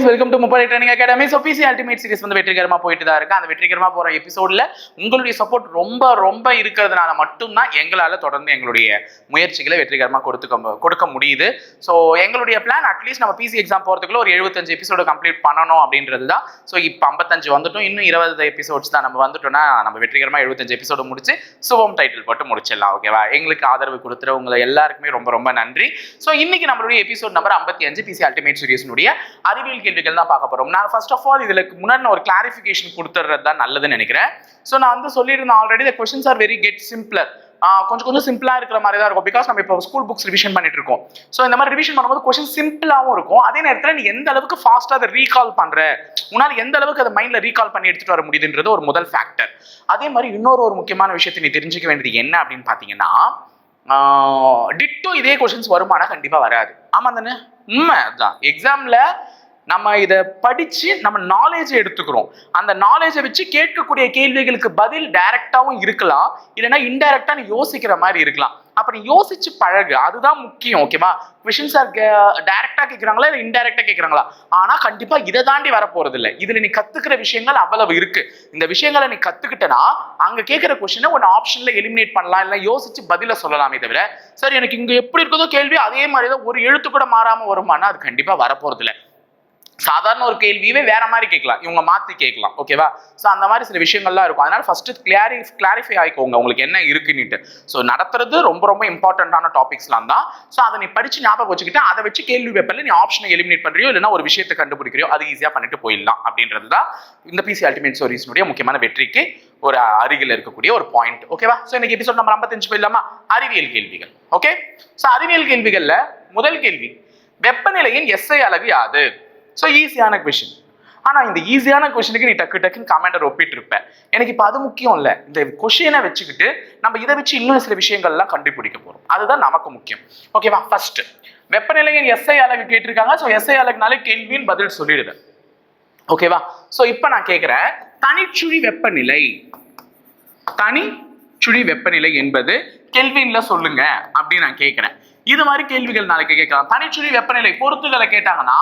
Guys welcome to முப்படை training academy so PC ultimate series வந்து வெற்றிகரமா போயிட்டு தான் இருக்கு. அந்த வெற்றிகரமா போகிற எபிசோடில் உங்களுடைய சப்போர்ட் ரொம்ப ரொம்ப இருக்கிறதுனால மட்டும்தான் எங்களால் தொடர்ந்து எங்களுடைய முயற்சிகளை வெற்றிகரமாக கொடுத்துக்க கொடுக்க முடியுது. ஸோ எங்களுடைய பிளான் அட்லீஸ்ட் நம்ம பிசி எக்ஸாம் போறதுக்குள்ள ஒரு எழுபத்தஞ்சு எபிசோடு கம்ப்ளீட் பண்ணணும் அப்படின்றது தான் ஸோ இப்போ ஐம்பத்தஞ்சு வந்துட்டோம். இன்னும் இருபது எபிசோட்ஸ் தான் நம்ம வந்துட்டோம்னா நம்ம வெற்றிகரமாக எழுபத்தஞ்சு எபிசோடு முடிச்சு சுபம் டைட்டில் போட்டு முடிச்சிடலாம் ஓகேவா எங்களுக்கு ஆதரவு கொடுத்துற உங்களை எல்லாருக்குமே ரொம்ப ரொம்ப நன்றி. ஸோ இன்னைக்கு நம்மளுடைய எபிசோட் நம்பர் ஐம்பத்தி அஞ்சு பிசி அல்டிமேட் சீரியஸ்னுடைய அறிவியல் கேள்விகள் தான் பார்க்க போறோம். நான் ஃபர்ஸ்ட் ஆஃப் ஆல் இதுக்கு முன்னாடி நான் ஒரு கிளாரிஃபிகேஷன் கொடுத்துறது தான் நல்லதுன்னு நினைக்கிறேன். ஸோ நான் வந்து சொல்லியிருந்தேன் already the questions are very get simpler கொஞ்சம் கொஞ்சம் சிம்பிளாக இருக்கிற மாதிரி தான் இருக்கும். பிகாஸ் நம்ம இப்போ ஸ்கூல் புக்ஸ் ரிவிஷன் பண்ணிட்டு இருக்கோம். ஸோ இந்த மாதிரி ரிவிஷன் பண்ணும்போது கொஸ்டின் சிம்பிளாகவும் இருக்கும். அதே நேரத்தில் நீ எந்த அளவுக்கு ஃபாஸ்ட்டாக அதை ரீகால் பண்ற? உன்னால் எந்த அளவுக்கு அதை மைண்ட்ல ரீகால் பண்ணி எடுத்துகிட்டு வர முடியுதுன்றது ஒரு முதல் ஃபேக்டர் அதே மாதிரி இன்னொரு ஒரு முக்கியமான விஷயத்தை நீ தெரிஞ்சுக்க வேண்டியது என்ன அப்படின்னு பார்த்தீங்கன்னா டிட்டோ இதே கொஷின்ஸ் வருமானா கண்டிப்பாக வராது. ஆமா தானே? உண்மை அதுதான் எக்ஸாம்ல நம்ம இதை படிச்சு நம்ம நாலேஜை எடுத்துக்கிறோம். அந்த நாலேஜை வச்சு கேட்கக்கூடிய கேள்விகளுக்கு பதில் டைரக்டாகவும் இருக்கலாம். இல்லைன்னா இன்டைரக்டாக நீ யோசிக்கிற மாதிரி இருக்கலாம். அப்போ நீ யோசிச்சு பழகு. அதுதான் முக்கியம் ஓகேவா கொஷின்ஸ் ஆர் டைரக்டா கேட்குறாங்களா இல்லை இன்டைரக்டா கேட்குறாங்களா ஆனா கண்டிப்பா இதை தாண்டி வர போறது இல்லை இதுல நீ கத்துக்கிற விஷயங்கள் அவ்வளவு இருக்கு. இந்த விஷயங்களை நீ கத்துக்கிட்டனா அங்க கேட்கிற கொஸ்டினை ஒரு ஆப்ஷன்ல எலிமினேட் பண்ணலாம். இல்லை யோசிச்சு பதில சொல்லலாமே தவிர சரி எனக்கு இங்க எப்படி இருக்குதோ கேள்வி அதே மாதிரி தான் ஒரு எழுத்து கூட மாறாம வருமானா அது கண்டிப்பா வரப்போறது இல்லை சாதாரண ஒரு கேள்வியவே வேற மாதிரி கேட்கலாம். இவங்க மாத்தி கேட்கலாம். ஓகேவா ஸோ அந்த மாதிரி சில விஷயங்கள்லாம் இருக்கும். அதனால ஃபர்ஸ்ட் கிளாரி கிளாரிஃபை ஆயிக்கோங்க. உங்களுக்கு என்ன இருக்குன்னுட்டு. ஸோ நடத்துறது ரொம்ப ரொம்ப இம்பார்ட்டண்ட்டான டாபிக்ஸ்லாம் தான். ஸோ அதை நீ படிச்சு ஞாபகம் வச்சுக்கிட்டு அதை வச்சு கேள்வி பேப்பர்ல நீ ஆப்ஷனை எலிமினேட் பண்றியோ இல்லைன்னா ஒரு விஷயத்தை கண்டுபிடிக்கிறியோ அது ஈஸியாக பண்ணிட்டு போயிடலாம். அப்படின்றது தான் இந்த பிசி அல்டிமேட் ஸ்டோரிஸ்னுடைய முக்கியமான வெற்றிக்கு ஒரு அருகில் இருக்கக்கூடிய ஒரு பாயிண்ட் ஓகேவா ஸோ இன்னைக்கு எபிசோட் நம்ம ஐம்பத்தஞ்சு போயிடலாமா? அறிவியல் கேள்விகள். ஓகே ஸோ அறிவியல் கேள்விகள்ல முதல் கேள்வி வெப்பநிலையின் எஸ்ஐ அளவு யாது? ஸோ ஈஸியான கொஷின் ஆனால் இந்த ஈஸியான கொஷினுக்கு நீ டக்கு டக்குன்னு கமெண்டர் ஒப்பிட்டு இருப்பேன் எனக்கு இப்போ அது முக்கியம் இல்லை. இந்த கொஷினை வச்சுக்கிட்டு நம்ம இதை வச்சு இன்னும் சில விஷயங்கள்லாம் கண்டுபிடிக்க போகிறோம் அதுதான் நமக்கு முக்கியம். ஓகேவா ஃபர்ஸ்ட் வெப்பநிலையின் எஸ்ஐ அலகு கேட்டிருக்காங்க. ஸோ எஸ்ஐ அலகுனாலே கேள்வின்னு பதில் சொல்லிடுது ஓகேவா ஸோ இப்போ நான் கேட்குறேன் தனிச்சுழி வெப்பநிலை. தனிச்சுழி வெப்பநிலை என்பது கெல்வின்ல சொல்லுங்க அப்படின்னு நான் கேட்குறேன் இது மாதிரி கேள்விகள் நாளைக்கு கேட்கலாம். தனிச்சுழி வெப்பநிலை பொறுத்துகளை கேட்டாங்கன்னா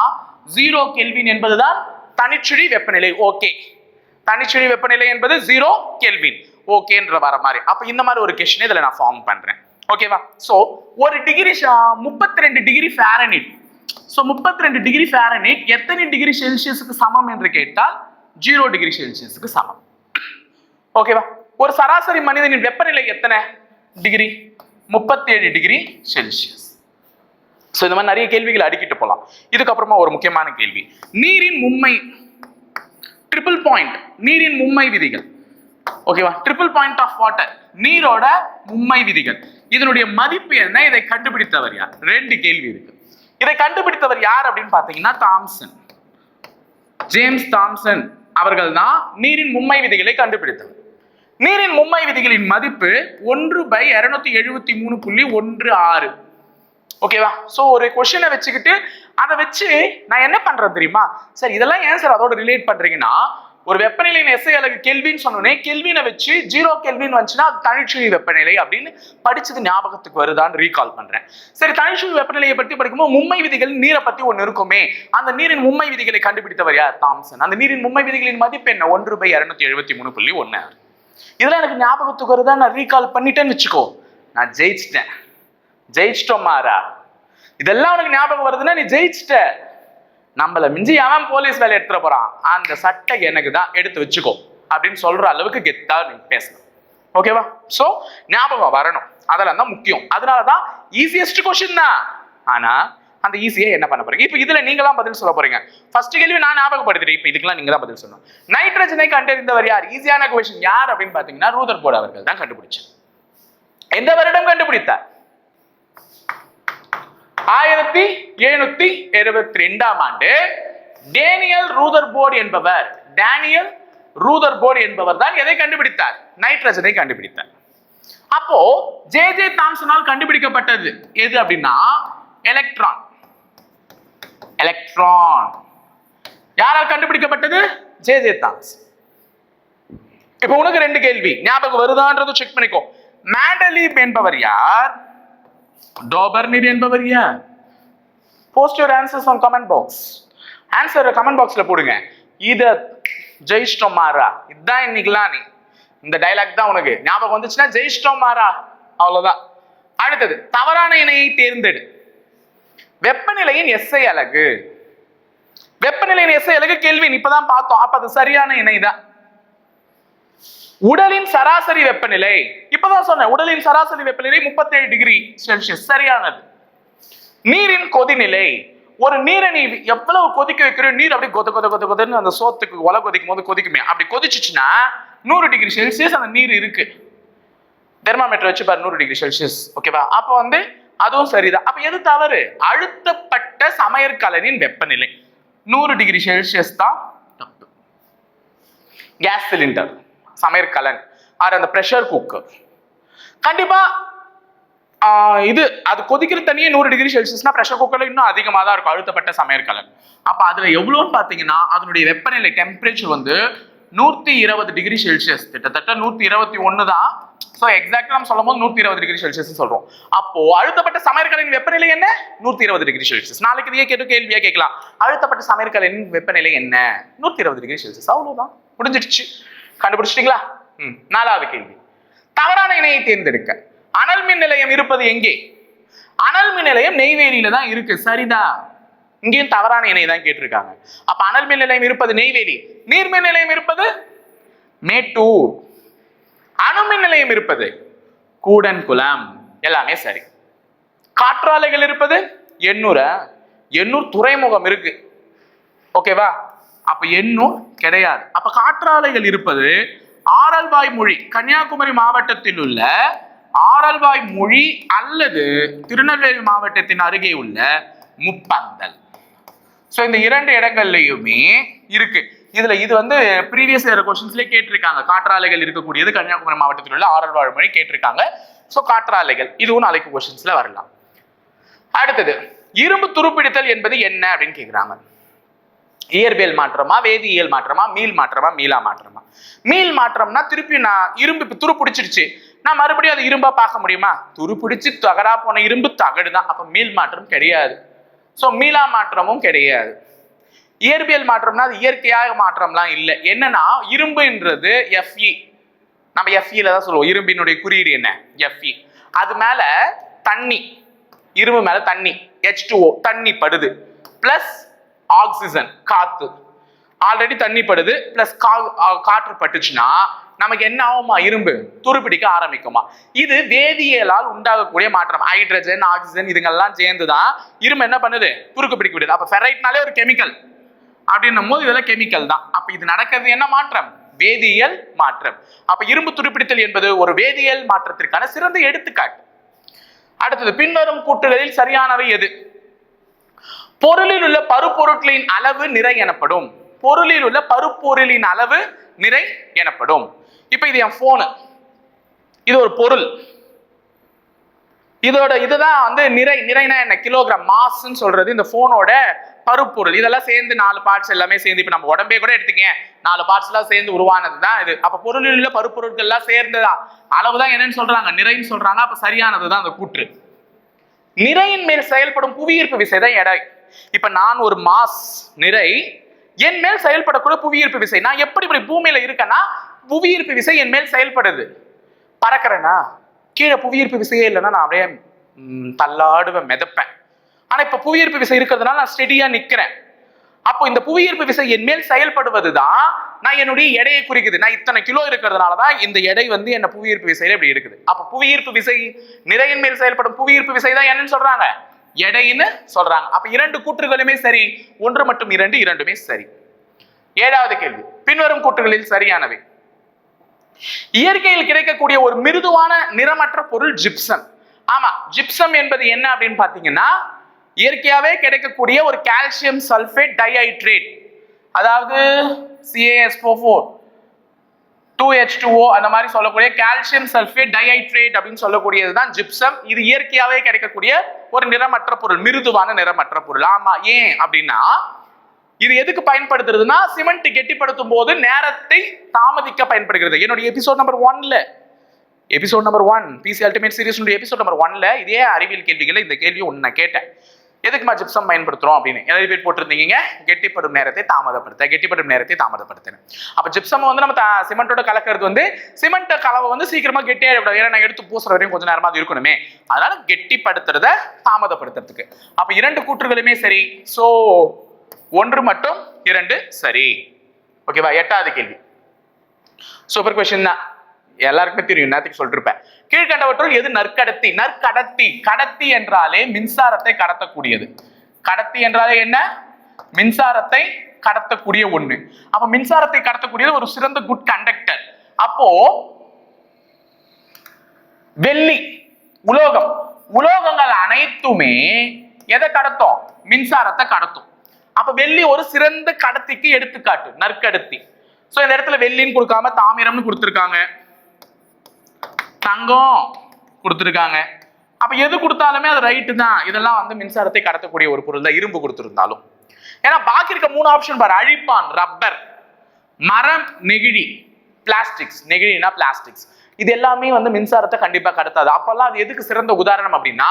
ஜீரோ கெல்வின் என்பதுதான் தனிச்சுழி வெப்பநிலை. ஓகே தனிச்சுழி வெப்பநிலை என்பது ஜீரோ கெல்வின் ஓகேன்ற வர மாதிரி. அப்ப இந்த மாதிரி ஒரு கொஸ்டின் இதுல நான் ஃபார்ம் பண்றேன். ஓகேவா சோ ஒரு டிகிரி முப்பத்தி ரெண்டு டிகிரி ஃபேரனிட் ஸோ முப்பத்தி ரெண்டு டிகிரி ஃபேரனிட் எத்தனை டிகிரி செல்சியஸுக்கு சமம் என்று கேட்டால் ஜீரோ டிகிரி செல்சியஸுக்கு சமம். ஓகேவா ஒரு சராசரி மனிதனின் வெப்பநிலை எத்தனை? டிகிரி முப்பத்தி ஏழு டிகிரி செல்சியஸ் ஸோ இந்த மாதிரி நிறைய கேள்விகள் அடிக்கிட்டு போகலாம் இதுக்கப்புறமா ஒரு முக்கியமான கேள்வி. நீரின் மும்மை ட்ரிபிள் பாயிண்ட் நீரின் மும்மை விதிகள். ஓகேவா ட்ரிபிள் பாயிண்ட் ஆஃப் வாட்டர் நீரோட மும்மை விதிகள். இதனுடைய மதிப்பு என்ன? இதை கண்டுபிடித்தவர் யார்? ரெண்டு கேள்வி இருக்கு. இதை கண்டுபிடித்தவர் யார் அப்படின்னு பார்த்தீங்கன்னா தாம்சன். ஜேம்ஸ் தாம்சன் அவர்கள் தான் நீரின் மும்மை விதிகளை கண்டுபிடித்தவர். நீரின் மும்மை விதிகளின் மதிப்பு ஒன்று பை இருநூத்தி எழுபத்தி மூணு புள்ளி ஒன்று ஆறு. ஓகேவா ஸோ ஒரு கொஷினை வச்சுக்கிட்டு அதை வச்சு நான் என்ன பண்றேன் தெரியுமா? சார் இதெல்லாம் ஏன் சார் அதோட ரிலேட் பண்றீங்கன்னா ஒரு வெப்பநிலையின் எஸ்ஐ அழகு கெல்வின்னு சொன்னோடனே கெல்வினை வச்சு ஜீரோ கெல்வின் வந்துச்சுன்னா அது தனிச்சுழி வெப்பநிலை அப்படின்னு படிச்சது ஞாபகத்துக்கு வருதான்னு ரீகால் பண்றேன். சரி தனிச்சுழி வெப்பநிலையை பற்றி படிக்கும்போது மும்மை விதிகள் நீரை பத்தி ஒன்று இருக்குமே? அந்த நீரின் மும்மை விதிகளை கண்டுபிடித்தவர் யார்? தாம்சன். அந்த நீரின் மும்மை விதிகளின் மதிப்பு என்ன? ஒன்று பை இரநூத்தி எழுபத்தி மூணு புள்ளி ஒன்று இதெல்லாம் எனக்கு ஞாபகத்துக்கு வருதா நான் ரீகால் பண்ணிட்டேன்னு வச்சுக்கோ. நான் ஜெயிச்சிட்டேன். ஜெயிச்சிட்டோம் மாறா. இதெல்லாம் உனக்கு ஞாபகம் வருதுன்னா நீ ஜெயிச்சிட்ட. நம்மள மிஞ்சி அவன் போலீஸ் வேலை எடுத்துட போறான். அந்த சட்டை எனக்கு தான் எடுத்து வச்சுக்கோ. அப்படின்னு சொல்ற அளவுக்கு கெத்தா நீ பேசணும். ஓகேவா சோ ஞாபகம் வரணும். அதெல்லாம் தான் முக்கியம். அதனால தான் ஈஸியஸ்ட் கொஸ்டின் தான். ஆனா அந்த ஈஸியா என்ன பண்ண போறீங்க? இப்போ இதுல நீங்களாம் பதில் சொல்ல போறீங்க. ஃபர்ஸ்ட் கேள்வி நான் ஞாபகப்படுத்துறேன் இப்போ இதுக்கெல்லாம் நீங்க தான் பதில் சொல்லணும். நைட்ரஜனை கண்டறிந்தவர் யார்? ஈஸியான கொஸ்டின் யார் அப்படின்னு பாத்தீங்கன்னா ரூதர் போர்டு அவர்கள் தான் கண்டுபிடிச்சார் எந்த வருடம் கண்டுபிடித்தார்? ஆயிரத்தி எழுநூத்தி இருபத்தி ரெண்டாம் ஆண்டு டேனியல் ரூதர் போர்டு என்பவர் டேனியல் ரூதர் போர்டு என்பவர் தான் எதை கண்டுபிடித்தார்? நைட்ரஜனை கண்டுபிடித்தார். அப்போ ஜே ஜே தாம்சனால் கண்டுபிடிக்கப்பட்டது எது அப்படின்னா எலக்ட்ரான். எலக்ட்ரான். யாரால் கண்டுபிடிக்கப்பட்டது? J J Thomson. இப்போ உனக்கு ரெண்டு கேள்வி. ஞாபகம் வருதான்றது செக் பண்ணிக்கோ. மேண்டலீப் என்பவர் யார்? டோபர்னிட் என்பவர் யார்? Post your answers on comment box answer comment பாக்ஸ்ல போடுங்க. இத ஜெயிச்சிட்டோம் மாறா இதுதான் இன்னைக்குலாம் நீ. இந்த டைலாக் தான் உனக்கு. ஞாபகம் வந்துச்சுன்னா ஜெயிச்சிட்டோம் மாறா அவ்வளவுதான். அடுத்தது தவறான இணையை தேர்ந்தெடு. வெப்பநிலையின் எஸ்ஐ அழகு வெப்பநிலையின் எஸ்ஐ அழகு கேள்வி இப்பதான் பார்த்தோம். அப்ப அது சரியான இணை தான் உடலின் சராசரி வெப்பநிலை. இப்பதான் சொன்னேன் உடலின் சராசரி வெப்பநிலை 37 டிகிரி செல்சியஸ். சரியானது. நீரின் கொதிநிலை. ஒரு நீரை நீ எவ்வளவு கொதிக்க வைக்கிறோம் நீர் அப்படி கொத கொத கொத கொதன்னு அந்த சோத்துக்கு ஒலை கொதிக்கும் போது கொதிக்குமே. அப்படி கொதிச்சுச்சுன்னா நூறு டிகிரி செல்சியஸ் அந்த நீர் இருக்கு. தெர்மாமீட்டர் வச்சு பாரு நூறு டிகிரி செல்சியஸ். ஓகேவா அப்போ வந்து அதுவும் சரிதான். அப்ப எது தவறு? அழுத்தப்பட்ட சமையற்கலனின் வெப்பநிலை. நூறு டிகிரி செல்சியஸ் தான் தப்பு. கேஸ் சிலிண்டர் சமையற்கலன் ஆர் அந்த ப்ரெஷர் குக்கர் கண்டிப்பா இது அது கொதிக்கிற தண்ணியே நூறு டிகிரி செல்சியஸ்னா ப்ரெஷர் குக்கர்ல இன்னும் அதிகமாக தான் இருக்கும் அழுத்தப்பட்ட சமையற்கலன் அப்ப அதுல எவ்வளோன்னு பாத்தீங்கன்னா அதனுடைய வெப்பநிலை டெம்பரேச்சர் வந்து நூத்தி இருபது டிகிரி செல்சியஸ் கிட்டத்தட்ட நூத்தி இருபத்தி ஒன்று தான். ஸோ எக்ஸாக்ட் நம்ம சொல்லும் போது நூத்தி இருபது டிகிரி செல்சியஸ் சொல்றோம். அப்போ அழுத்தப்பட்ட சமையற்கலின் வெப்பநிலை என்ன? நூத்தி இருபது டிகிரி செல்சியஸ் நாளைக்கு இதையே கேட்டு கேள்வியா கேட்கலாம். அழுத்தப்பட்ட சமையற்கலின் வெப்பநிலை என்ன? நூத்தி இருபது டிகிரி செல்சியஸ் அவ்வளவுதான். முடிஞ்சிடுச்சு. கண்டுபிடிச்சிட்டீங்களா? ம். நாலாவது கேள்வி. தவறான இணையை தேர்ந்தெடுக்க. அனல் மின் நிலையம் இருப்பது எங்கே? அனல் மின் நிலையம் நெய்வேலியில தான் இருக்கு. சரிதா? இங்கேயும் தவறான இணை தான் கேட்டிருக்காங்க. அப்ப அனல் மின் நிலையம் இருப்பது நெய்வேலி. நீர்மின் நிலையம் இருப்பது மேட்டூர். அணுமின் நிலையம் இருப்பது கூடன்குளம். எல்லாமே சரி. காற்றாலைகள் இருப்பது எண்ணூர எண்ணூர் துறைமுகம் இருக்கு. ஓகேவா? அப்ப எண்ணும் கிடையாது. அப்ப காற்றாலைகள் இருப்பது ஆரல்வாய் மொழி கன்னியாகுமரி மாவட்டத்தில் உள்ள ஆரல்வாய் மொழி அல்லது திருநெல்வேலி மாவட்டத்தின் அருகே உள்ள முப்பந்தல். ஸோ இந்த இரண்டு இடங்கள்லையுமே இருக்கு. இதுல இது வந்து ப்ரீவியஸ் இயர் கொஸ்டின்ஸ்லேயே கேட்டிருக்காங்க. காற்றாலைகள் இருக்கக்கூடியது கன்னியாகுமரி மாவட்டத்தில் உள்ள ஆரல்வாழ் மொழி கேட்டிருக்காங்க. ஸோ காற்றாலைகள் இதுவும் நாளைக்கு கொஸ்டின்ஸ்ல வரலாம். அடுத்தது இரும்பு துருப்பிடித்தல் என்பது என்ன அப்படின்னு கேட்குறாங்க இயற்பியல் மாற்றமா வேதியியல் மாற்றமா மீள் மாற்றமா மீளா மாற்றமா? மீள் மாற்றம்னா திருப்பி நான் இரும்பு இப்போ துரு பிடிச்சிடுச்சு நான் மறுபடியும் அது இரும்பா பார்க்க முடியுமா? துரு பிடிச்சி தகரா போன இரும்பு தகடு தான் அப்ப மீள் மாற்றம் கிடையாது. ஸோ மீளா மாற்றமும் கிடையாது. இயற்பியல் மாற்றம்னா அது இயற்கையாக மாற்றம்லாம் இல்லை. என்னன்னா இரும்புன்றது எஃப்இ நம்ம எஃப்இல தான் சொல்லுவோம். இரும்பினுடைய குறியீடு என்ன? எஃப்இ அது மேல தண்ணி. இரும்பு மேல தண்ணி. ஹெச் தண்ணி படுது. பிளஸ் ஆக்சிஜன் காத்து. ஆல்ரெடி தண்ணி படுது பிளஸ் காற்று பட்டுச்சுன்னா நமக்கு என்ன ஆகுமா? இரும்பு. துருப்பிடிக்க ஆரம்பிக்குமா. இது வேதியியலால் உண்டாகக்கூடிய மாற்றம். ஹைட்ரஜன் ஆக்சிஜன் இதுங்கெல்லாம் சேர்ந்து தான் இரும்பு என்ன பண்ணுது? துருக்கு பிடிக்க விடுது. அப்ப ஃபெரைட்னாலே ஒரு கெமிக்கல் அப்படின்னும் போது இதெல்லாம் கெமிக்கல் தான். அப்ப இது நடக்கிறது என்ன மாற்றம்? வேதியியல் மாற்றம். அப்ப இரும்பு துருப்பிடித்தல் என்பது ஒரு வேதியியல் மாற்றத்திற்கான சிறந்த எடுத்துக்காட்டு. அடுத்தது பின்வரும் கூட்டுகளில் சரியானவை எது? பொருளில் உள்ள பருப்பொருட்களின் அளவு நிறை எனப்படும். பொருளில் உள்ள பருப்பொருளின் அளவு நிறை எனப்படும். இப்ப இது என் போனு இது ஒரு பொருள். இதோட இதுதான் வந்து நிறை நிறைனா என்ன? கிலோகிராம் மாஸ்ன்னு சொல்றது இந்த போனோட பருப்பொருள். இதெல்லாம் சேர்ந்து நாலு பார்ட்ஸ் எல்லாமே சேர்ந்து இப்ப நம்ம உடம்பே கூட எடுத்துக்கேன் நாலு பார்ட்ஸ் எல்லாம் சேர்ந்து உருவானது தான் இது. அப்ப பொருளில் உள்ள பருப்பொருட்கள் எல்லாம் சேர்ந்ததா? அளவுதான் என்னன்னு சொல்றாங்க. நிறைன்னு சொல்றாங்க. அப்ப சரியானது தான் அந்த கூற்று. நிறையின் மேல் செயல்படும் புவியீர்ப்பு விசை தான் எடை. இப்ப நான் ஒரு மாஸ் நிறை என் மேல் செயல்படக்கூடிய புவியீர்ப்பு விசை. நான் எப்படி இப்படி பூமியில இருக்கேன்னா புவியீர்ப்பு விசை என் மேல் செயல்படுது. பறக்கிறேனா? கீழே புவியீர்ப்பு விசையே இல்லைன்னா நான் அப்படியே தள்ளாடுவேன் மிதப்பேன். ஆனா இப்ப புவியீர்ப்பு விசை இருக்கிறதுனால நான் ஸ்டெடியா நிக்கிறேன். அப்போ இந்த புவியீர்ப்பு விசை என் மேல் செயல்படுவது தான் நான் என்னுடைய எடையை குறிக்குது. நான் இத்தனை கிலோ இருக்கிறதுனால தான் இந்த எடை வந்து என்ன புவியீர்ப்பு விசையில இப்படி இருக்குது அப்ப புவியீர்ப்பு விசை நிறையின் மேல் செயல்படும் புவியீர்ப்பு விசை தான் என்னன்னு சொல்றாங்க. எடைன்னு சொல்றாங்க. அப்ப இரண்டு கூற்றுகளுமே சரி ஒன்று மற்றும் இரண்டு இரண்டுமே சரி. ஏழாவது கேள்வி. பின்வரும் கூற்றுகளில் சரியானவை. இயற்கையில் கிடைக்கக்கூடிய ஒரு மிருதுவான நிறமற்ற பொருள் ஜிப்சம். ஆமா ஜிப்சம் என்பது என்ன அப்படின்னு பாத்தீங்கன்னா இயற்கையாவே கிடைக்கக்கூடிய ஒரு கால்சியம் சல்ஃபேட் டைஹைட்ரேட். அதாவது CAS four two H two அந்த மாதிரி சொல்லக்கூடிய கால்சியம் சல்ஃபேட் டைஹைட்ரேட் அப்படின்னு சொல்லக்கூடியது தான் ஜிப்சம் இது இயற்கையாகவே கிடைக்கக்கூடிய ஒரு நிறமற்ற பொருள் மிருதுவான நிறமற்ற பொருள். ஆமா ஏன் அப்படின்னா இது எதுக்கு பயன்படுத்துறதுன்னா சிமெண்ட் கெட்டிப்படுத்தும் போது நேரத்தை தாமதிக்க பயன்படுகிறது. என்னுடைய எபிசோட் நம்பர் ஒன்ல episode number one PC ultimate series episode number ஒன்ல இதே அறிவியல் கேள்விகளை இந்த கேள்வி ஒன்று நான் கேட்டேன். எதுக்குமா ஜிப்சம் பயன்படுத்துறோம் அப்படின்னு? எழுதி பேர் போட்டிருந்தீங்க கெட்டிப்படும் நேரத்தை தாமதப்படுத்த கெட்டிப்படும் நேரத்தை தாமதப்படுத்தணும் அப்ப ஜிப்சம் வந்து நம்ம சிமெண்டோட கலக்கிறது வந்து சிமெண்ட் கலவை வந்து சீக்கிரமா கெட்டியாயிடும் ஏன்னா நான் எடுத்து பூசுற வரையும் கொஞ்சம் நேரமா அது இருக்கணுமே. அதனால கெட்டிப்படுத்துறத தாமதப்படுத்துறதுக்கு. அப்ப இரண்டு கூற்றுகளுமே சரி. சோ ஒன்று மட்டும் இரண்டு சரி. ஓகேவா எட்டாவது கேள்வி. சூப்பர் கொஸ்டின் தான். எல்லாருக்குமே தெரியும் நேரத்துக்கு சொல்லிருப்பேன். கீழ்கண்டவற்றுள் எது நற்கடத்தி? நற்கடத்தி. கடத்தி என்றாலே மின்சாரத்தை கடத்தக்கூடியது. கடத்தி என்றாலே என்ன? மின்சாரத்தை கடத்தக்கூடிய ஒண்ணு. அப்ப மின்சாரத்தை கடத்தக்கூடியது ஒரு சிறந்த குட் கண்டக்டர் அப்போ வெள்ளி உலோகம். உலோகங்கள் அனைத்துமே எதை கடத்தும்? மின்சாரத்தை கடத்தும். அப்ப வெள்ளி ஒரு சிறந்த கடத்திக்கு எடுத்துக்காட்டு நற்கடத்தி. சோ இந்த இடத்துல வெள்ளின்னு கொடுக்காம தாமிரம்னு கொடுத்துருக்காங்க. தங்கம் கொடுத்துருக்காங்க. அப்ப எது கொடுத்தாலுமே அது ரைட்டு தான். இதெல்லாம் வந்து மின்சாரத்தை கடத்தக்கூடிய ஒரு பொருள் தான் இரும்பு கொடுத்துருந்தாலும். ஏன்னா பாக்கி இருக்க மூணு ஆப்ஷன் பாரு. அழிப்பான் ரப்பர் மரம் நெகிழி. பிளாஸ்டிக்ஸ் நெகிழினா பிளாஸ்டிக்ஸ் இது எல்லாமே வந்து மின்சாரத்தை கண்டிப்பா கடத்தாது. அப்பெல்லாம் அது எதுக்கு சிறந்த உதாரணம் அப்படின்னா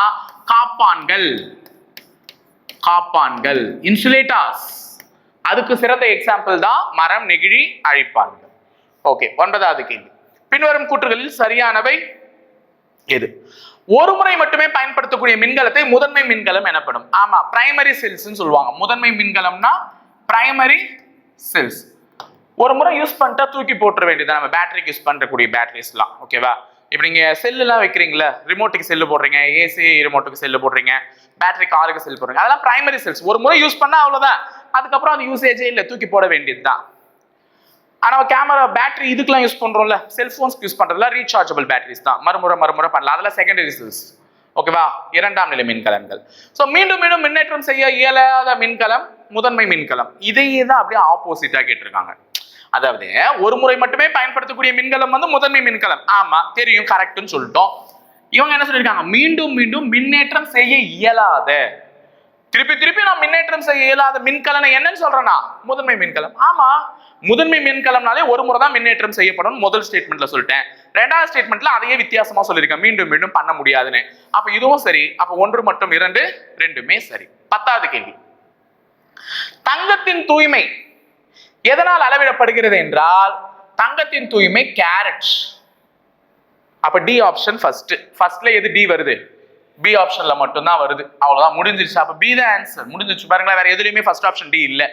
காப்பான்கள். காப்பான்கள். இன்சுலேட்டாஸ் அதுக்கு சிறந்த எக்ஸாம்பிள் தான் மரம் நெகிழி அழிப்பான்கள். ஓகே ஒன்பதாவது கேள்வி. பின்வரும் கூற்றுகளில் சரியானவை எது? ஒரு முறை மட்டுமே பயன்படுத்தக்கூடிய மின்கலத்தை முதன்மை மின்கலம் எனப்படும். ஆமா பிரைமரி செல்ஸ் சொல்லுவாங்க. முதன்மை மின்கலம்னா பிரைமரி செல்ஸ் ஒரு முறை யூஸ் பண்ணிட்டா தூக்கி போட்டுற வேண்டியது நம்ம பேட்டரிக்கு யூஸ் பண்றக்கூடிய பேட்டரிஸ்லாம் ஓகேவா இப்போ நீங்க செல்லுலாம் வைக்கிறீங்களா ரிமோட்டுக்கு செல்லு போடுறீங்க ஏசி ரிமோட்டுக்கு செல்லு போடுறீங்க பேட்டரி காருக்கு செல் போடுறீங்க. அதெல்லாம் பிரைமரி செல்ஸ் ஒரு முறை யூஸ் பண்ணா அவ்வளவுதான். அதுக்கப்புறம் அது யூசேஜே இல்லை தூக்கி போட வேண்டியது தான். ஆனால் கேமரா பேட்டரி இதுக்கெல்லாம் யூஸ் பண்ணுறோம்ல செல்ஃபோன்ஸ்க்கு யூஸ் பண்ணுறதுல ரீசார்ஜபிள் பேட்டரிஸ் தான். மறுமுறை மறுமுறை பண்ணலாம். அதெல்லாம் செகண்டரி செல்ஸ் ஓகேவா இரண்டாம் நிலை மின்கலன்கள். ஸோ மீண்டும் மீண்டும் மின்னேற்றம் செய்ய இயலாத மின்கலம் முதன்மை மின்கலம். இதையே தான் அப்படியே ஆப்போசிட்டாக கேட்டிருக்காங்க. அதாவது ஒரு முறை மட்டுமே பயன்படுத்தக்கூடிய மின்கலம் வந்து முதன்மை மின்கலம். ஆமா தெரியும் கரெக்ட்னு சொல்லிட்டோம். இவங்க என்ன சொல்லியிருக்காங்க? மீண்டும் மீண்டும் மின்னேற்றம் செய்ய இயலாத திருப்பி திருப்பி நான் மின்னேற்றம் செய்ய இயலாத மின்கலனை என்னன்னு சொல்றேன்னா முதன்மை மின்கலம். ஆமா முதன்மை மின்கலம்னாலே ஒரு முறை தான் மின்னேற்றம் செய்யப்படும் முதல் ஸ்டேட்மெண்ட்ல சொல்லிட்டேன். ரெண்டாவது ஸ்டேட்மெண்ட்ல அதையே வித்தியாசமா சொல்லியிருக்கேன். மீண்டும் மீண்டும் பண்ண முடியாதுன்னு. அப்ப இதுவும் சரி. அப்ப ஒன்று மற்றும் இரண்டு ரெண்டுமே சரி. பத்தாவது கேள்வி. தங்கத்தின் தூய்மை எதனால் அளவிடப்படுகிறது என்றால் தங்கத்தின் தூய்மை கேரட். அப்ப டி ஆப்ஷன் ஃபர்ஸ்ட் ஃபர்ஸ்ட்ல எது டி வருது? பி ஆப்ஷன்ல மட்டும்தான் வருது. அவ்வளவுதான். முடிஞ்சிருச்சு. அப்ப பி தான் ஆன்சர் முடிஞ்சிருச்சு. பாருங்களேன். வேற எதுலையுமே ஃபர்ஸ்ட் ஆப்ஷன் டி இல்ல.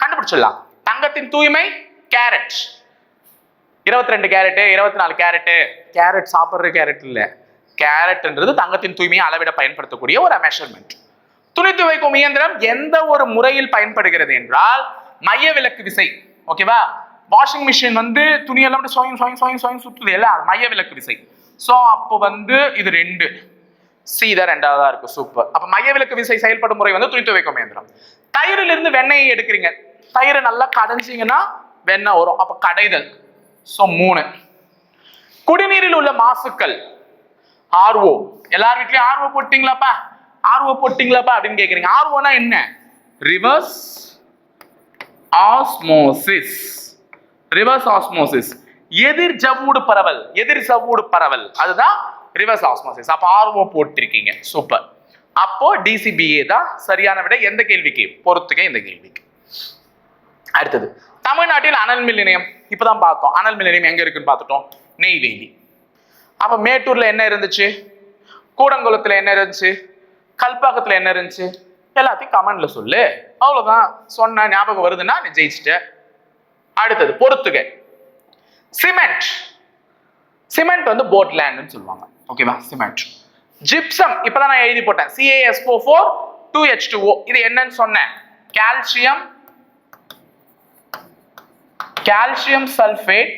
கண்டுபிடிச்சிடலாம். தங்கத்தின் தூய்மை கேரட் இருபத்தி ரெண்டு கேரட்டு இருபத்தி நாலு கேரட்டு கேரட் சாப்பிட்ற கேரட் இல்ல. கேரட்ன்றது தங்கத்தின் தூய்மையை அளவிட பயன்படுத்தக்கூடிய ஒரு மெஷர்மெண்ட் துணி துவைக்கும் இயந்திரம் எந்த ஒரு முறையில் பயன்படுகிறது என்றால் மைய விலக்கு விசை. ஓகேவா வாஷிங் மிஷின் வந்து துணியெல்லாம் அப்படியே சொயம் சொயம் சொயம் சுற்றுது இல்ல மைய விலக்கு விசை. ஸோ அப்போ வந்து இது ரெண்டு. சி தான் ரெண்டாவதா இருக்கு. சூப்பர் அப்ப மைய விளக்கு விசை செயல்படும் முறை வந்து துணி துவைக்கும் இயந்திரம். தயிரில் இருந்து வெண்ணெயை எடுக்கிறீங்க. தயிரை நல்லா கடைஞ்சிங்கன்னா வெண்ணெய் வரும். அப்ப கடைதல். ஸோ மூணு. குடிநீரில் உள்ள மாசுக்கள். ஆர்ஓ. எல்லார் வீட்லயும் ஆர்ஓ போட்டீங்களாப்பா? ஆர்ஓ போட்டீங்களாப்பா அப்படின்னு கேக்குறீங்க. ஆர்ஓனா என்ன? ரிவர்ஸ் ஆஸ்மோசிஸ் ரிவர்ஸ் ஆஸ்மோசிஸ் எதிர் ஜவ்வூடு பரவல். எதிர் ஜவ்வூடு பரவல். அதுதான் ரிவர்ஸ் ஆஸ்மோசிஸ் அப்ப ஆர்ஓ போட்டிருக்கீங்க. சூப்பர் அப்போ டிசிபிஏ தான் சரியான விட. எந்த கேள்விக்கு? பொறுத்துக்க இந்த கேள்விக்கு. அடுத்தது. தமிழ்நாட்டில் அனல் மில் நிலையம். இப்பதான் பார்த்தோம். அனல் மில் நிலையம் எங்க இருக்குன்னு பார்த்துட்டோம். நெய்வேலி. அப்ப மேட்டூர்ல என்ன இருந்துச்சு? கூடங்குளத்துல என்ன இருந்துச்சு? கல்பாக்கத்துல என்ன இருந்துச்சு? எல்லாத்தையும் கமெண்ட்ல சொல்லு. அவ்வளவுதான். சொன்ன ஞாபகம் வருதுன்னா நீ ஜெயிச்சிட்ட. அடுத்தது பொறுத்துக சிமெண்ட். சிமெண்ட் வந்து போட் லேண்ட்னு சொல்லுவாங்க. ஓகேவா சிமெண்ட் ஜிப்சம் இப்பதான் நான் எழுதி போட்டேன். CASO four two H two O இது என்னன்னு சொன்னேன். Calcium calcium sulphate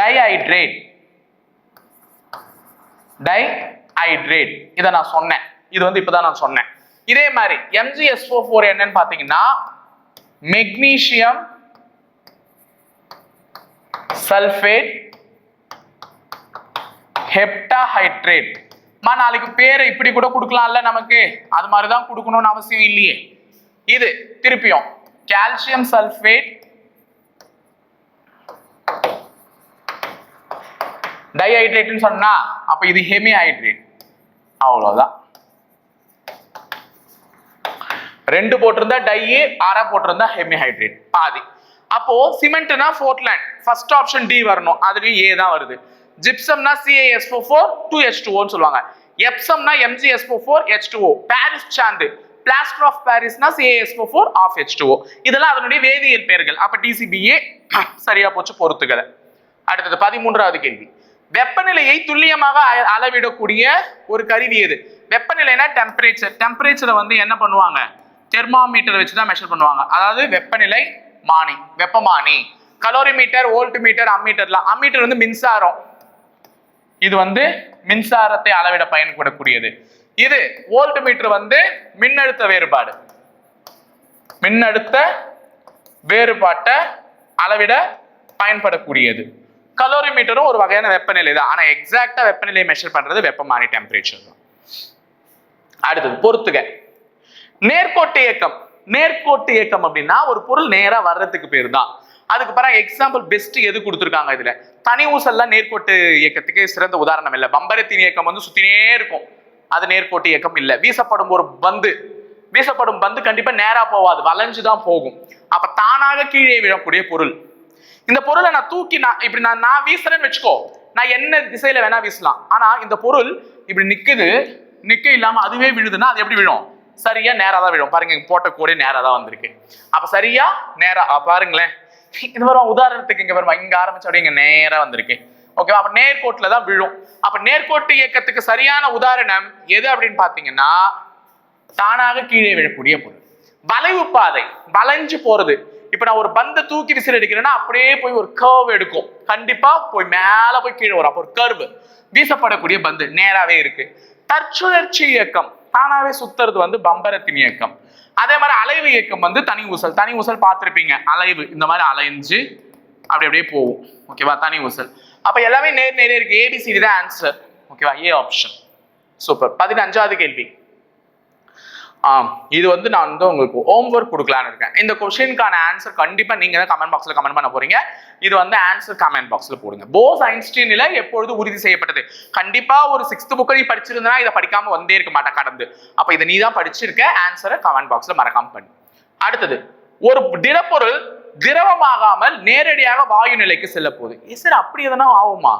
dihydrate dihydrate இதை நான் சொன்னேன். இது வந்து இப்பதான் நான் சொன்னேன். இதே மாதிரி எம்ஜிஎஸ்ஓ ஃபோர் என்னன்னு பாத்தீங்கன்னா மெக்னீசியம் சல்ஃபேட் ஹெப்டாஹைட்ரேட் மா நாளைக்கு பேரை இப்படி கூட கொடுக்கலாம்ல நமக்கு? அது மாதிரி தான் கொடுக்கணும்னு அவசியம் இல்லையே. இது திருப்பியும். கால்சியம் சல்ஃபேட் டைஹைட்ரேட்னு சொன்னா அப்ப இது ஹெமிஹைட்ரேட் அவ்வளவுதான். ரெண்டு போட்டிருந்தா டை அரை போட்டிருந்தா ஹெமிஹைட்ரேட் பாதி. அப்போ சிமெண்ட்னா போர்ட்லேண்ட் ஃபர்ஸ்ட் ஆப்ஷன் டி வரணும். அதுலயும் ஏ தான் வருது. ஜிப்சம்னா சிஏஎஸ்ஓ ஃபோர் டூ எச் டூன்னு சொல்லுவாங்க. எப்சம்னா MGSO four H two O Paris Sandhu plaster of பாரிஸ்னா CASO four of H two O இதெல்லாம் அதனுடைய வேதியியல் பெயர்கள். அப்போ டிசிபிஏ சரியா போச்சு பொறுத்துக்கல. அடுத்தது பதிமூன்றாவது கேள்வி. வெப்பநிலையை துல்லியமாக அளவிடக்கூடிய ஒரு கருவி எது? வெப்பநிலைனா டெம்பரேச்சர் டெம்பரேச்சரை வந்து என்ன பண்ணுவாங்க? தெர்மாமீட்டர் வச்சு தான் மெஷர் பண்ணுவாங்க. அதாவது வெப்பநிலை மானி வெப்பமானி. கலோரிமீட்டர் வோல்ட் மீட்டர் அம்மீட்டர்லாம் அம்மீட்டர் வந்து மின்சாரம். இது வந்து மின்சாரத்தை அளவிட பயன்படக்கூடியது. இது வோல்ட் மீட்டர் வந்து மின்னழுத்த வேறுபாடு. மின்னழுத்த வேறுபாட்டை அளவிட பயன்படக்கூடியது. கலோரி மீட்டரும் ஒரு வகையான வெப்பநிலை தான். ஆனா எக்ஸாக்டா வெப்பநிலையை மெஷர் பண்றது வெப்பமானி டெம்பரேச்சர் தான். அடுத்தது பொறுத்துக நேர்கோட்டு இயக்கம். நேர்கோட்டு இயக்கம் அப்படின்னா ஒரு பொருள் நேரா வர்றதுக்கு பேர் தான் அதுக்கு பிறகு எக்ஸாம்பிள் பெஸ்ட் எது கொடுத்துருக்காங்க இதுல? தனி ஊசல்லாம் நேர்கோட்டு இயக்கத்துக்கு சிறந்த உதாரணம் இல்லை. பம்பரத்தின் இயக்கம் வந்து சுத்தினே இருக்கும். அது நேர்கோட்டு இயக்கம் இல்லை. வீசப்படும் ஒரு பந்து. வீசப்படும் பந்து கண்டிப்பா நேரா போகாது வளைஞ்சு தான் போகும். அப்ப தானாக கீழே விழக்கூடிய பொருள். இந்த பொருளை நான் தூக்கி நான் இப்படி நான் நான் வீசுறேன்னு வச்சுக்கோ. நான் என்ன திசையில வேணா வீசலாம். ஆனா இந்த பொருள் இப்படி நிக்குது. நிக்க இல்லாம அதுவே விழுதுன்னா அது எப்படி விழும்? சரியா நேரா தான் விழும். பாருங்க போட்ட கூட நேரா தான் வந்திருக்கு. அப்ப சரியா? நேரா. பாருங்களேன். இது வரும் உதாரணத்துக்கு இங்க வரும் இங்க ஆரம்பிச்ச அப்படியே இங்க நேரா வந்திருக்கு. ஓகேவா அப்ப நேர்கோட்டுல தான் விழும். அப்ப நேர்கோட்டு இயக்கத்துக்கு சரியான உதாரணம் எது அப்படின்னு பாத்தீங்கன்னா தானாக கீழே விழக்கூடிய பொருள். வளைவு பாதை வளைஞ்சு போறது. இப்ப நான் ஒரு பந்தை தூக்கி விசில் அடிக்கிறேன்னா அப்படியே போய் ஒரு கர்வ் எடுக்கும். கண்டிப்பா போய் மேல போய் கீழே வரும். அப்போ ஒரு கர்வ் வீசப்படக்கூடிய பந்து நேராவே இருக்கு. தற்சுழற்சி இயக்கம். தானாவே சுத்துறது வந்து பம்பரத்தின் இயக்கம். அதே மாதிரி அலைவு இயக்கம் வந்து தனி ஊசல். தனி ஊசல் பார்த்திருப்பீங்க. அலைவு. இந்த மாதிரி அலைஞ்சு அப்படி அப்படியே போகும். ஓகேவா தனி ஊசல். அப்ப எல்லாமே நேர் நேரே இருக்கு. ஏபிசிடி தான் ஆன்சர் ஓகேவா ஏ ஆப்ஷன் சூப்பர் பதினஞ்சாவது கேள்வி. இது வந்து நான் வந்து உங்களுக்கு ஹோம் ஒர்க் கொடுக்கலான்னு இருக்கேன். இந்த கொஸ்டினுக்கான ஆன்சர் கண்டிப்பாக நீங்கள் தான் கமெண்ட் பாக்ஸில் கமெண்ட் பண்ண போறீங்க. இது வந்து ஆன்சர் கமெண்ட் பாக்ஸில் போடுங்க. போஸ் ஐன்ஸ்டீன்ல எப்பொழுது உறுதி செய்யப்பட்டது? கண்டிப்பாக ஒரு சிக்ஸ்த் புக்கை நீ படிச்சிருந்தனா இதை படிக்காம வந்தே இருக்க மாட்டேன் கடந்து. அப்போ இதை நீ தான் படிச்சிருக்க. ஆன்சரை கமெண்ட் பாக்ஸில் மறக்காம பண்ணு. அடுத்தது ஒரு திடப்பொருள் திரவமாகாமல் நேரடியாக வாயு நிலைக்கு செல்ல போகுது சார் அப்படி எதனா ஆகுமா?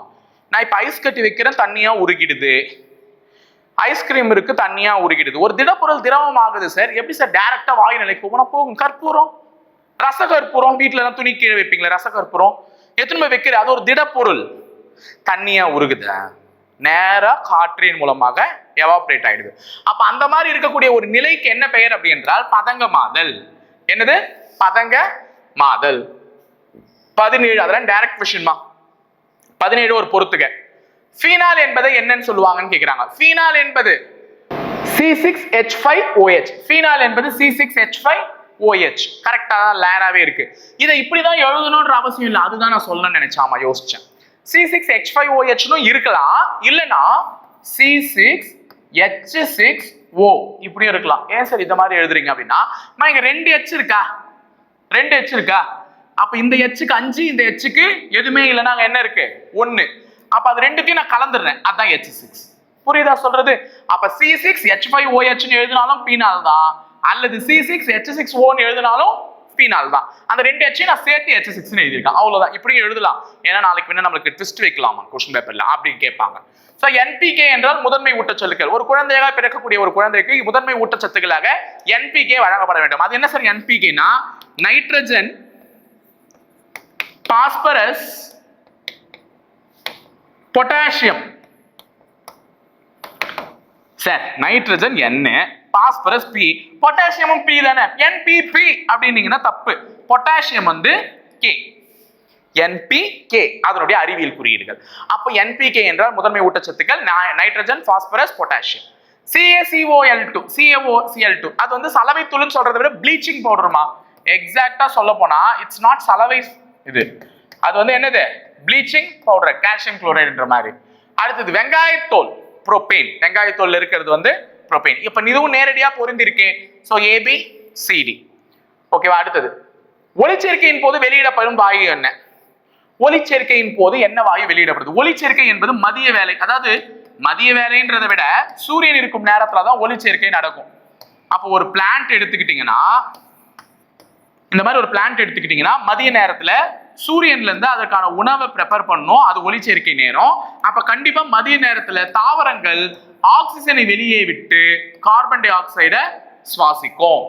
நான் இப்போ ஐஸ் கட்டி வைக்கிறேன் தண்ணியாக உருகிடுது. ஐஸ்கிரீம் இருக்கு தண்ணியா உருகிடுது. ஒரு திடப்பொருள் திரவம் ஆகுது சார் எப்படி சார் டைரக்டா வாயு நிலைக்கு போனா போகும். கற்பூரம். ரச கற்பூரம் வீட்டுல எல்லாம் துணி கீழே வைப்பீங்களா ரசகற்பூரம்? எத்தனை போய் வைக்கிற அது ஒரு திடப்பொருள். தண்ணியா உருகுது. நேரா காற்றின் மூலமாக எவாப்ரேட் ஆயிடுது. அப்ப அந்த மாதிரி இருக்கக்கூடிய ஒரு நிலைக்கு என்ன பெயர் அப்படி என்றால் பதங்க மாதல் என்னது? பதங்க மாதல் பதினேழு அதெல்லாம் டைரக்ட் கொஷின்மா பதினேழு ஒரு பொறுத்துக்க ஃபீனால் என்பதை என்னன்னு சொல்லுவாங்கன்னு கேட்குறாங்க ஃபீனால் என்பது C six H five OH phenol என்பது C six H five OH கரெக்டாக தான் லேராகவே இருக்கு. இதை இப்படி தான் எழுதணுன்ற அவசியம் இல்லை. அதுதான் நான் சொல்லணும்னு நினைச்சாமா யோசிச்சேன். சி சிக்ஸ் ஹெச் ஃபைவ் ஓஹெச்னும் இருக்கலாம் இல்லைன்னா C six H six O இப்படியும் இருக்கலாம். ஏன் சார் இந்த மாதிரி எழுதுறீங்க அப்படின்னா? இங்க ரெண்டு ஹெச் இருக்கா? ரெண்டு ஹெச் இருக்கா? அப்ப இந்த ஹெச்சுக்கு அஞ்சு இந்த ஹெச்சுக்கு எதுவுமே இல்லைன்னா அங்க என்ன இருக்கு? ஒன்னு அப்ப அது ரெண்டுத்தையும் நான் கலந்துடுறேன். அதான் ஹெச் சிக்ஸ் புரியுதா சொல்றது? அப்ப சி சிக்ஸ் ஹெச் ஃபைவ் ஓஹெச்னு எழுதினாலும் பீனால் தான். அல்லது சி சிக்ஸ் ஹெச் சிக்ஸ் ஓன்னு எழுதினாலும் பீனால் தான். அந்த ரெண்டு ஹெச்சையும் நான் சேர்த்து ஹெச் சிக்ஸ்னு எழுதியிருக்கேன். அவ்வளோதான் இப்படியும் எழுதலாம். ஏன்னா நாளைக்கு வேணா நம்மளுக்கு ட்விஸ்ட் வைக்கலாமா? கொஸ்டின் பேப்பர்ல அப்படின்னு கேட்பாங்க. ஸோ என்பிகே என்றால் முதன்மை ஊட்டச்சத்துக்கள் ஒரு குழந்தையாக பிறக்கக்கூடிய ஒரு குழந்தைக்கு முதன்மை ஊட்டச்சத்துக்களாக என்பிகே வழங்கப்பட வேண்டும். அது என்ன sir என்பிகேனா nitrogen phosphorus potassium. Sir nitrogen என்ன பாஸ்பரஸ் பி பொட்டாசியமும் பி தானே? என்பிபி அப்படின்னீங்கன்னா தப்பு. பொட்டாசியம் வந்து கே என்பிகே அதனுடைய அறிவியல் குறியீடுகள். அப்போ என்பிகே என்றால் முதன்மை ஊட்டச்சத்துக்கள் nitrogen phosphorus potassium. CAOCL two CAO CL two அது வந்து சலவை தூள்னு சொல்றதை விட ப்ளீச்சிங் பவுடருமா எக்ஸாக்டா சொல்ல போனா இட்ஸ் நாட் சலவை இது. அது வந்து என்னது? ப்ளீச்சிங் பவுடர் கால்சியம் குளோரைடுன்ற மாதிரி. அடுத்தது வெங்காயத்தோல் புரோபேன் வெங்காயத்தோல் இருக்கிறது வந்து புரோபேன் இப்போ இதுவும் நேரடியாக பொருந்திருக்கேன் ஸோ ஏபி சிடி ஓகேவா அடுத்தது. ஒளிச்சேர்க்கையின் போது வெளியிடப்படும் வாயு என்ன? ஒளிச்சேர்க்கையின் போது என்ன வாயு வெளியிடப்படுது? ஒளிச்சேர்க்கை என்பது மதிய வேலை. அதாவது மதிய வேலைன்றதை விட சூரியன் இருக்கும் நேரத்துல தான் ஒளிச்சேர்க்கை நடக்கும். அப்போ ஒரு பிளான்ட் எடுத்துக்கிட்டீங்கன்னா இந்த மாதிரி ஒரு பிளான்ட் எடுத்துக்கிட்டீங்கன்னா மதிய நேரத்துல சூரியன்ல இருந்து அதற்கான உணவை ப்ரிப்பேர் பண்ணும் அது ஒளிச்சேர்க்கை நேரம். அப்ப கண்டிப்பா மதிய நேரத்துல தாவரங்கள் ஆக்சிஜனை வெளியே விட்டு கார்பன் டை ஆக்சைடை சுவாசிக்கும்.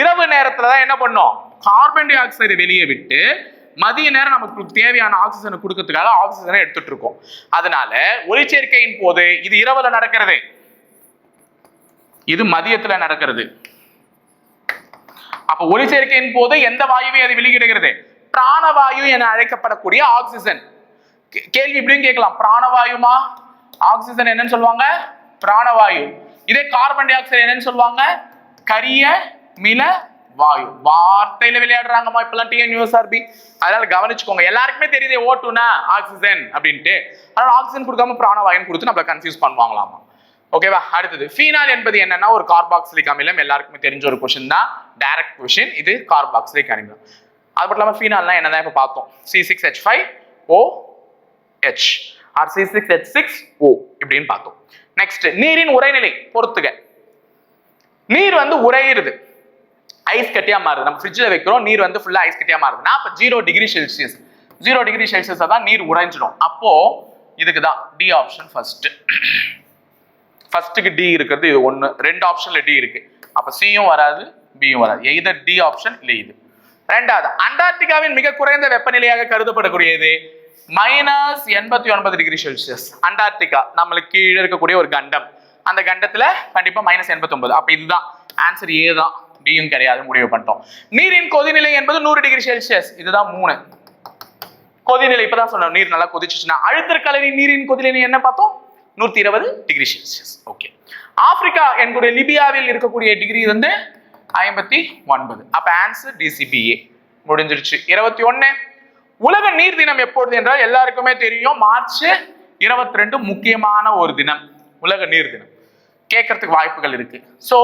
இரவு நேரத்துல தான் என்ன பண்ணும்? கார்பன் டை ஆக்சைடை வெளியே விட்டு மதிய நேரம் நமக்கு தேவையான ஆக்சிஜனை கொடுக்கறதுக்காக ஆக்சிஜனை எடுத்துட்டு இருக்கோம். அதனால ஒளிச்சேர்க்கையின் போது இது இரவுல நடக்கிறது. இது மதியத்துல நடக்கிறது. அப்ப ஒளிச்சேர்க்கையின் போது எந்த வாயுவை அது வெளியிடுகிறது? பிராணவாயு என அழைக்கப்படக்கூடிய ஆக்சிஜன். கே- கேள்வி இப்படியும் கேட்கலாம். பிராணவாயுமா? ஆக்சிஜன் என்னன்னு சொல்லுவாங்க? பிராணவாயு. இதே கார்பன் டை ஆக்சைடு என்னன்னு சொல்லுவாங்க? கரிய மில வாயு. வார்த்தையில விளையாடுறாங்கம்மா இப்பெல்லாம் டிஎன்யூஎஸ்ஆர்பி அதனால கவனிச்சுக்கோங்க. எல்லாருக்குமே தெரியுது ஓட்டுனா ஆக்சிஜன் அப்படின்ட்டு. அதனால ஆக்சிஜன் கொடுக்காம பிராணவாயுன்னு கொடுத்து நம்மள கன்ஃபியூஸ் பண்ணுவாங்களாமா ஓகேவா? அடுத்தது ஃபீனால் என்பது என்னன்னா ஒரு கார்பாக்சிலிக் அமிலம். எல்லாருக்குமே தெரிஞ்ச ஒரு கொஷின் தான். டைரக்ட் கொஷின் இது கார்பாக்சிலிக் அமிலம். அது மட்டும் இல்லாமல் ஃபீனால்னா என்னதான் இப்போ பார்த்தோம். C six H five O H or C six H six O இப்படின்னு பார்த்தோம். நெக்ஸ்ட் நீரின் உரைநிலை பொறுத்துக. நீர் வந்து உறையிறது. ஐஸ் கட்டியா மாறுது. நம்ம ஃப்ரிட்ஜில் வைக்கிறோம் நீர் வந்து ஃபுல்லா ஐஸ் கட்டியா மாறுதுன்னா அப்போ zero degree Celsius zero degree Celsius தான் நீர் உறைஞ்சிடும். அப்போ இதுக்கு தான் டி ஆப்ஷன் ஃபர்ஸ்ட் ஃபர்ஸ்ட்டுக்கு டி இருக்கிறது இது ஒன்று ரெண்டு ஆப்ஷன்ல டி இருக்கு. அப்போ சியும் வராது பியும் வராது. எய்தர் டி ஆப்ஷன் இல்லை இது. ரெண்டாவது அண்டார்டிகாவின் மிக குறைந்த வெப்பநிலையாக கருதப்படக்கூடியது மைனஸ் எண்பத்தி ஒன்பது டிகிரி செல்சியஸ் அண்டார்டிகா நம்மளுக்கு கீழே இருக்கக்கூடிய ஒரு கண்டம். அந்த கண்டத்துல கண்டிப்பா மைனஸ் எண்பத்தி ஒன்பது. அப்ப இதுதான். ஆன்சர் ஏ தான். டியும் கிடையாது. முடிவு பண்ணிட்டோம். நீரின் கொதிநிலை என்பது நூறு டிகிரி செல்சியஸ் இதுதான் மூணு. கொதிநிலை இப்பதான் சொன்னோம் நீர் நல்லா கொதிச்சுச்சுன்னா அழுத்தற்கலரி நீரின் கொதிநிலை என்ன பார்த்தோம்? நூத்தி இருபது டிகிரி செல்சியஸ் ஓகே ஆப்பிரிக்கா என்கூடிய லிபியாவில் இருக்கக்கூடிய டிகிரி வந்து ஐம்பத்தி ஒன்பது. அப்ப ஆன்சர் டிசிபிஏ முடிஞ்சிருச்சு. இருபத்தி ஒன்னு. உலக நீர் தினம் எப்பொழுது என்றால் எல்லாருக்குமே தெரியும். மார்ச் இருபத்தி ரெண்டு முக்கியமான ஒரு தினம். உலக நீர் தினம். கேட்கறதுக்கு வாய்ப்புகள் இருக்கு. சோ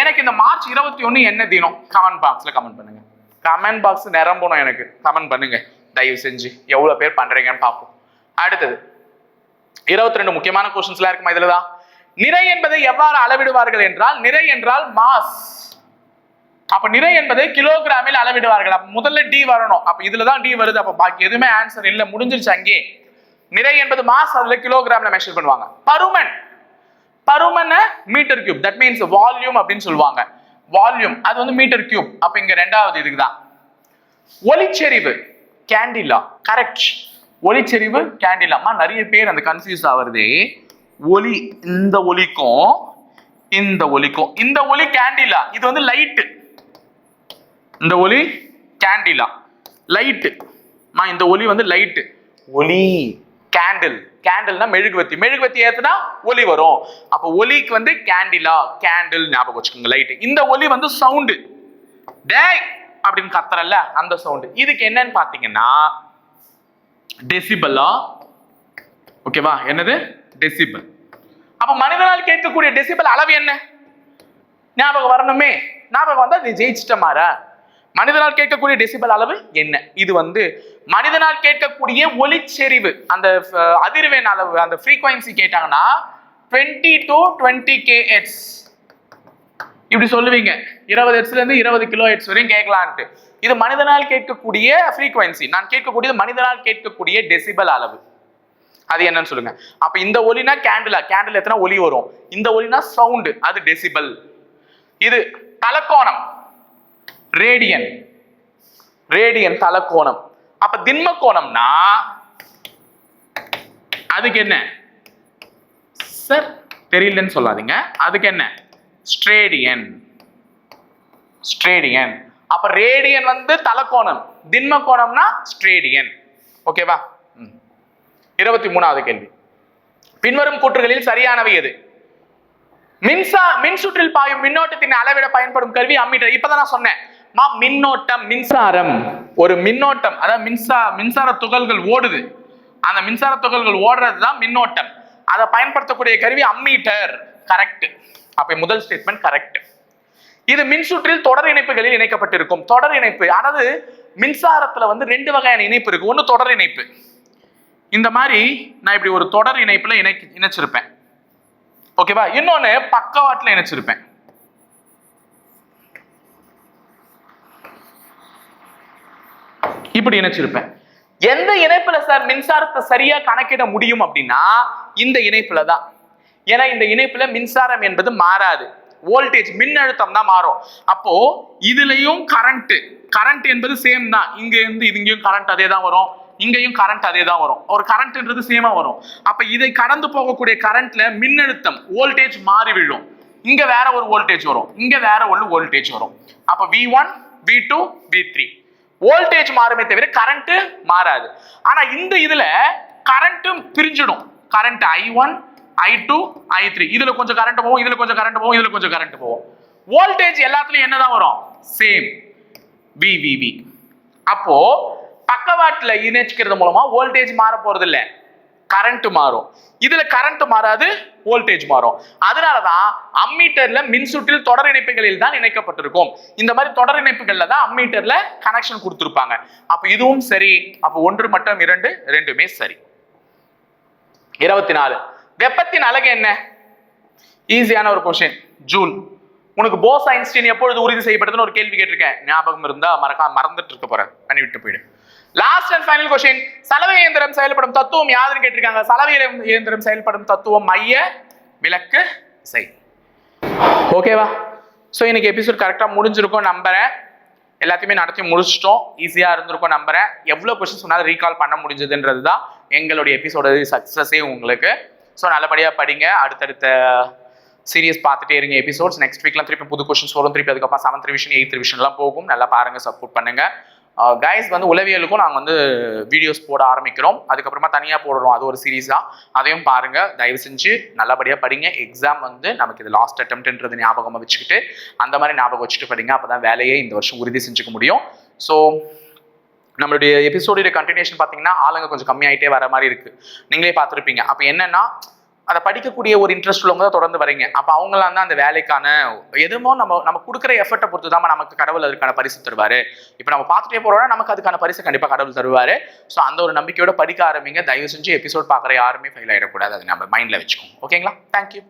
எனக்கு இந்த மார்ச் இருபத்தி ஒன்று என்ன தினம்? கமெண்ட் பாக்ஸ்ல கமெண்ட் பண்ணுங்க. கமெண்ட் பாக்ஸ் நிரம்பணும் எனக்கு. கமெண்ட் பண்ணுங்க. தயவு செஞ்சு. எவ்வளவு பேர் பண்றீங்கன்னு பார்ப்போம். அடுத்தது. இருபத்தி ரெண்டு முக்கியமான கொஸ்டின்ஸ்லாம் இருக்குமா இதுல தான் நிறை என்பதை எவ்வாறு அளவிடுவார்கள் என்றால் நிறை என்றால் மாஸ் அப்ப நிறை என்பதை கிலோகிராமில் அளவிடுவார்கள். அப்ப முதல்ல டி வரணும். அப்ப இதுலதான் டி வருது. அப்ப பாக்கி எதுவுமே ஆன்சர் இல்ல. முடிஞ்சிருச்சு அங்கே. நிறை என்பது மாஸ் அதுல கிலோகிராம்ல மெஷர் பண்ணுவாங்க. பருமன். பருமன metre cube that means volume அப்படின்னு சொல்லுவாங்க. வால்யூம் அது வந்து மீட்டர் கியூப் அப்ப இங்க ரெண்டாவது இதுக்குதான். ஒளிச்செறிவு. கேண்டிலா கரெக்ட் ஒளிச்செறிவு கேண்டிலாமா நிறைய பேர் அந்த கன்ஃபியூஸ் ஆகுறது ஒலி. இந்த ஒலிக்கும் இந்த ஒலிக்கும். இந்த ஒலி கேண்டிலா இது வந்து லைட்டு இந்த ஒலி கேண்டிலா லைட்டு மா இந்த ஒலி வந்து லைட்டு ஒலி. கேண்டில் கேண்டில்னா மெழுகுவத்தி மெழுகுவத்தி ஏத்துனா ஒலி வரும். அப்போ ஒலிக்கு வந்து கேண்டிலா கேண்டில் ஞாபகம் வச்சுக்கோங்க லைட்டு இந்த ஒலி வந்து சவுண்டு டேய்! அப்படின்னு கத்துறல்ல அந்த சவுண்டு இதுக்கு என்னன்னு பாத்தீங்கன்னா டெசிபலா ஓகேவா? என்னது? டெசிபல் அப்ப மனிதனால் கேட்கக்கூடிய டெசிபல் அளவு என்ன? ஞாபகம் வரணுமே. ஞாபகம் வந்தா நீ ஜெயிச்சிட்ட மாற. மனிதனால் கேட்கக்கூடிய டெசிபல் அளவு என்ன? இது வந்து மனிதனால் கேட்கக்கூடிய ஒலிச்செறிவு அந்த அதிர்வெண் அளவு அந்த ஃப்ரீக்வன்சி கேட்டாங்கன்னா டுவெண்ட்டி டு டுவெண்ட்டி கே இப்படி சொல்லுவீங்க. இருபது ஹெட்ஸ்ல இருந்து இருபது கிலோ ஹெட்ஸ் வரையும் கேட்கலான்ட்டு. இது மனிதனால் கேட்கக்கூடிய ஃப்ரீக்வன்சி நான் கேட்கக்கூடியது மனிதனால் கேட்கக்கூடிய டெசிபல் அளவு. அது என்னன்னு சொல்லுங்க. அப்ப இந்த ஒலினா கேண்டிலா கேண்டில் எத்தனை ஒலி வரும்? இந்த ஒலினா சவுண்டு அது டெசிபல் இது தலக்கோணம். Radian radian Talakona. அப்ப திண்ம கோணம்னா அதுக்கு என்ன சார் தெரியலன்னு சொல்லாதீங்க. அதுக்கு என்ன ஸ்ட்ரேடியன் ஸ்ட்ரேடியன் அப்ப ரேடியன் வந்து தலக்கோணம். திண்ம கோணம்னா ஸ்ட்ரேடியன் ஓகேவா ம். இருபத்தி மூணாவது கேள்வி. பின்வரும் கூற்றுகளில் சரியானவை எது? மின்சா மின்சுற்றில் பாயும் மின்னோட்டத்தின் அளவிட பயன்படும் கருவி அம்மீட்டர். இப்பதான் நான் சொன்னேன். மா மின்னோட்டம் மின்சாரம். ஒரு மின்னோட்டம் அதாவது மின்சா மின்சார துகள்கள் ஓடுது. அந்த மின்சார துகள்கள் ஓடுறது தான் மின்னோட்டம். அதை பயன்படுத்தக்கூடிய கருவி அம்மீட்டர் கரெக்ட் அப்ப முதல் ஸ்டேட்மெண்ட் கரெக்ட் இது மின்சுற்றில் தொடர் இணைப்புகளில் இணைக்கப்பட்டிருக்கும். தொடர் இணைப்பு அதாவது மின்சாரத்துல வந்து ரெண்டு வகையான இணைப்பு இருக்கு. ஒன்று தொடர் இணைப்பு. இந்த மாதிரி நான் இப்படி ஒரு தொடர் இணைப்புல இணை இணைச்சிருப்பேன். ஓகேவா இன்னொன்னு பக்கவாட்டில் இணைச்சிருப்பேன். இப்படி இணைச்சிருப்பேன். எந்த இணைப்புல சார் மின்சாரத்தை சரியா கணக்கிட முடியும் அப்படின்னா இந்த இணைப்புல தான். ஏன்னா இந்த இணைப்புல மின்சாரம் என்பது மாறாது. வோல்டேஜ் மின்னழுத்தம் தான் மாறும். அப்போ இதுலயும் கரண்ட் கரண்ட் என்பது சேம் தான். இங்க இருந்து இங்கேயும் கரண்ட் அதே தான் வரும். இங்கேயும் கரண்ட் அதே தான் வரும். ஒரு கரண்ட்ன்றது சேமா வரும். அப்ப இதை கடந்து போகக்கூடிய கரண்ட்ல மின்னழுத்தம் வோல்டேஜ் மாறி விழும். இங்க வேற ஒரு வோல்டேஜ் வரும். இங்க வேற ஒரு வோல்டேஜ் வரும். அப்ப V one V two V three voltage மாறுமே தவிர கரண்ட் மாறாது. ஆனா இந்த இதுல கரண்ட்டும் பிரிஞ்சிடும். Current I one I two I three இதுல கொஞ்சம் கரண்ட் போகும் இதுல கொஞ்சம் கரண்ட் போகும் இதுல கொஞ்சம் கரண்ட் போகும். வோல்டேஜ் எல்லாத்துலயும் என்னதான் வரும்? சேம் விவிவி அப்போ பக்கவாட்டில் இணைச்சிக்கிறது மூலமா வோல்டேஜ் மாற போறது இல்லை கரண்ட் மாறும். இதுல கரண்ட் மாறாது வோல்டேஜ் மாறும். அதனாலதான் அம்மீட்டர்ல மின்சுற்றில் தொடர் இணைப்புகளில் தான் இணைக்கப்பட்டிருக்கும். இந்த மாதிரி தொடர் இணைப்புகள்ல தான் அம்மீட்டர்ல கனெக்ஷன் கொடுத்திருப்பாங்க. அப்ப இதுவும் சரி அப்ப ஒன்று மற்றும் இரண்டு ரெண்டுமே சரி. இருபத்தி நாலு வெப்பத்தின் அழகு என்ன? ஈஸியான ஒரு கொஸ்டின் ஜூல் உனக்கு போஸ் ஐன்ஸ்டீன் எப்பொழுது உறுதி செய்யப்பட்டதுன்னு ஒரு கேள்வி கேட்டிருக்கேன். ஞாபகம் இருந்தா மறக்காம மறந்துட்டு இருக்க போறேன். பண்ணி விட்டு போயிடு. லாஸ்ட் அண்ட் ஃபைனல் கொஸ்டின் சலவை இயந்திரம் செயல்படும் தத்துவம் யாருன்னு கேட்டிருக்காங்க? சலவை இயந்திரம் செயல்படும் தத்துவம் மைய விளக்கு செய் ஓகேவா ஸோ இன்னைக்கு எபிசோட் கரெக்டாக முடிஞ்சிருக்கும் நம்புறேன். எல்லாத்தையுமே நடத்தி முடிச்சிட்டோம். ஈஸியாக இருந்திருக்கும் நம்புறேன். எவ்வளோ கொஸ்டின் சொன்னால் ரீகால் பண்ண முடிஞ்சதுன்றது தான் எங்களுடைய எபிசோட சக்ஸஸே உங்களுக்கு. ஸோ நல்லபடியாக படிங்க. அடுத்தடுத்த சீரியஸ் பார்த்துட்டே இருங்க எபிசோட்ஸ் நெக்ஸ்ட் வீக்லாம் திருப்பி புது கொஸ்டின்ஸ் வரும். திருப்பி அதுக்கப்புறம் செவன்த் ரிவிஷன் எயித் ரிவிஷன்லாம் போகும். நல்லா பாருங்க சப்போர்ட் பண்ணுங்கள் கைஸ் வந்து உளவியலுக்கும் நாங்கள் வந்து வீடியோஸ் போட ஆரம்பிக்கிறோம். அதுக்கப்புறமா தனியாக போடுறோம். அது ஒரு சீரீஸாக அதையும் பாருங்கள் தயவு செஞ்சு நல்லபடியாக படிங்க. எக்ஸாம் வந்து நமக்கு இது லாஸ்ட் அட்டம்ப்ட்ன்றது ஞாபகமாக வச்சுக்கிட்டு அந்த மாதிரி ஞாபகம் வச்சுட்டு படிங்க. அப்போ தான் வேலையை இந்த வருஷம் உறுதி செஞ்சுக்க முடியும். ஸோ நம்மளுடைய எபிசோடைய கண்டினியூஷன் பார்த்தீங்கன்னா ஆளுங்க கொஞ்சம் கம்மியாயிட்டே வர மாதிரி இருக்குது நீங்களே பார்த்துருப்பீங்க. அப்போ என்னன்னா அதை படிக்கக்கூடிய ஒரு இன்ட்ரெஸ்ட் உள்ளவங்க தான் தொடர்ந்து வரீங்க அப்போ அவங்களாம் தான் அந்த வேலைக்கான எதுமோ நம்ம நம்ம கொடுக்குற எஃபர்ட்டை பொறுத்து தான் நமக்கு கடவுள் அதுக்கான பரிசு தருவார். இப்போ நம்ம பார்த்துட்டே போகிறோம்னா நமக்கு அதுக்கான பரிசு கண்டிப்பாக கடவுள் தருவார். ஸோ அந்த ஒரு நம்பிக்கையோட படிக்க ஆரம்பிங்க. தயவு செஞ்சு எபிசோட் பார்க்குற யாருமே ஃபெயில் ஆகிடக்கூடாது அதை நம்ம மைண்டில் வச்சுக்கோங்க. ஓகேங்களா தேங்க்யூ